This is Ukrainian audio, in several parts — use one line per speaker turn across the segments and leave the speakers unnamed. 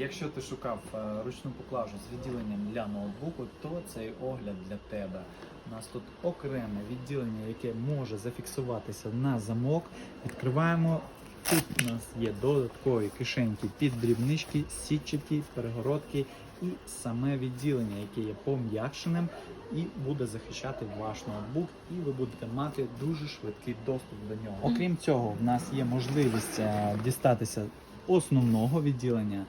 Якщо ти шукав е, ручну поклажу з відділенням для ноутбуку, то цей огляд для тебе. У нас тут окреме відділення, яке може зафіксуватися на замок. Відкриваємо. Тут у нас є додаткові кишеньки під дрібнички, сітчаті, перегородки і саме відділення, яке є пом'якшеним і буде захищати ваш ноутбук, і ви будете мати дуже швидкий доступ до нього. Окрім цього, в нас є можливість е, дістатися основного відділення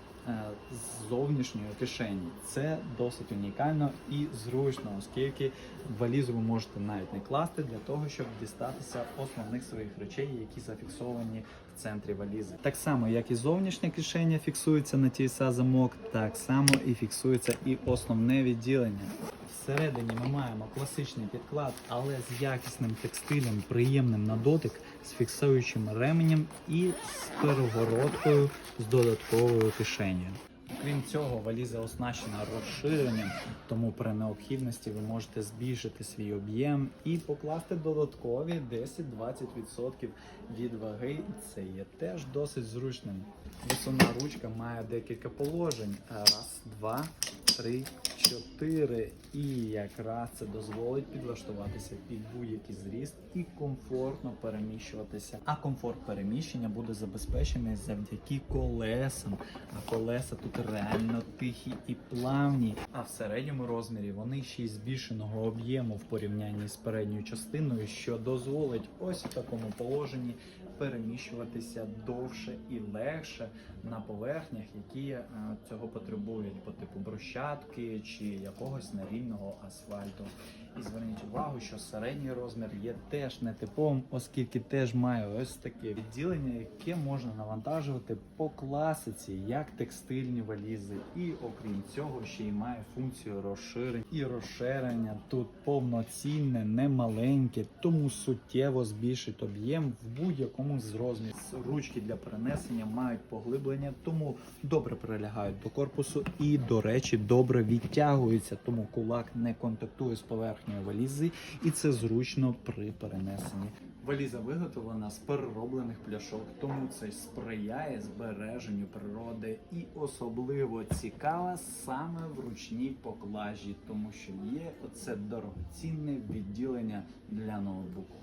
з зовнішньої кишені. Це досить унікально і зручно, оскільки валізу ви можете навіть не класти для того, щоб дістатися основних своїх речей, які зафіксовані в центрі валізи. Так само, як і зовнішня кишеня фіксується на TSA замок, так само і фіксується і основне відділення. Всередині ми маємо класичний підклад, але з якісним текстилем, приємним на дотик, з фіксуючим ременем і з перегородкою з додатковою кишенею. Крім цього, валіза оснащена розширенням, тому при необхідності ви можете збільшити свій об'єм і покласти додаткові 10-20% від ваги. Це є теж досить зручним. Висувна ручка має декілька положень. Раз, два, три, чотири. І якраз це дозволить підлаштуватися під будь-який зріст і комфортно переміщуватися. А комфорт переміщення буде забезпечений завдяки колесам. А колеса тут реально тихі і плавні. А в середньому розмірі вони ще й збільшеного об'єму в порівнянні з передньою частиною, що дозволить ось в такому положенні переміщуватися довше і легше на поверхнях, які е, цього потребують, по типу брусчатки чи якогось нерівного асфальту. І зверніть увагу, що середній розмір є теж нетиповим, оскільки теж має ось таке відділення, яке можна навантажувати по класиці, як текстильні валізи. І окрім цього, ще й має функцію розширення і розширення. Тут повноцінне, не маленьке, тому суттєво збільшить об'єм в будь-якому з розмірів. Ручки для перенесення мають поглиблення, тому добре прилягають до корпусу і, до речі, добре відтягуються, тому кулак не контактує з поверхнею валізи, і це зручно при перенесенні. Валіза виготовлена з перероблених пляшок, тому це сприяє збереженню природи і особливо цікава саме в ручній поклажі, тому що є оце дорогоцінне відділення для ноутбуку.